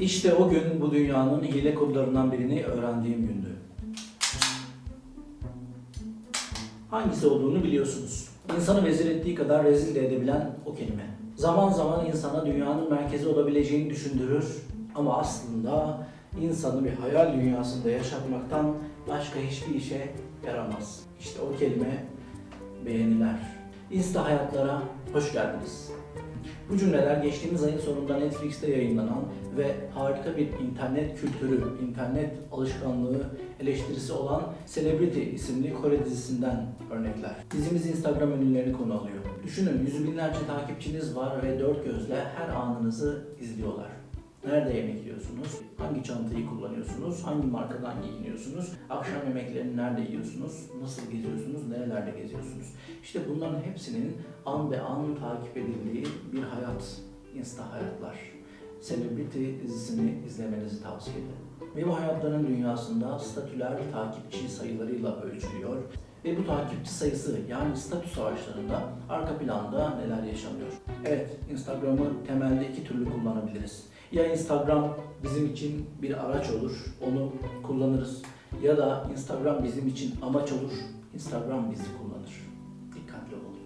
İşte o gün bu dünyanın hile kodlarından birini öğrendiğim gündü. Hangisi olduğunu biliyorsunuz. İnsanı vezir ettiği kadar rezil de edebilen o kelime. Zaman zaman insana dünyanın merkezi olabileceğini düşündürür ama aslında insanı bir hayal dünyasında yaşatmaktan başka hiçbir işe yaramaz. İşte o kelime beğeniler. Insta hayatlara hoş geldiniz. Bu cümleler geçtiğimiz ayın sonunda Netflix'te yayınlanan ve harika bir internet kültürü, internet alışkanlığı eleştirisi olan Celebrity isimli Kore dizisinden örnekler. Dizimiz Instagram ünlülerini konu alıyor. Düşünün yüzü binlerce takipçiniz var ve dört gözle her anınızı izliyorlar. Nerede yemek yiyorsunuz? Hangi çantayı kullanıyorsunuz? Hangi markadan giyiniyorsunuz? Akşam yemeklerini nerede yiyorsunuz? Nasıl geziyorsunuz? Nerelerde geziyorsunuz? İşte bunların hepsinin an be an takip edildiği bir hayat. Insta hayatlar. Celebrity dizisini izlemenizi tavsiye ederim. Ve bu hayatların dünyasında statüler takipçi sayılarıyla ölçülüyor. Ve bu takipçi sayısı yani statü savaşlarında arka planda neler yaşanıyor? Evet, Instagram'ı temelde iki türlü kullanabiliriz. Ya Instagram bizim için bir araç olur, onu kullanırız. Ya da Instagram bizim için amaç olur, Instagram bizi kullanır. Dikkatli olun.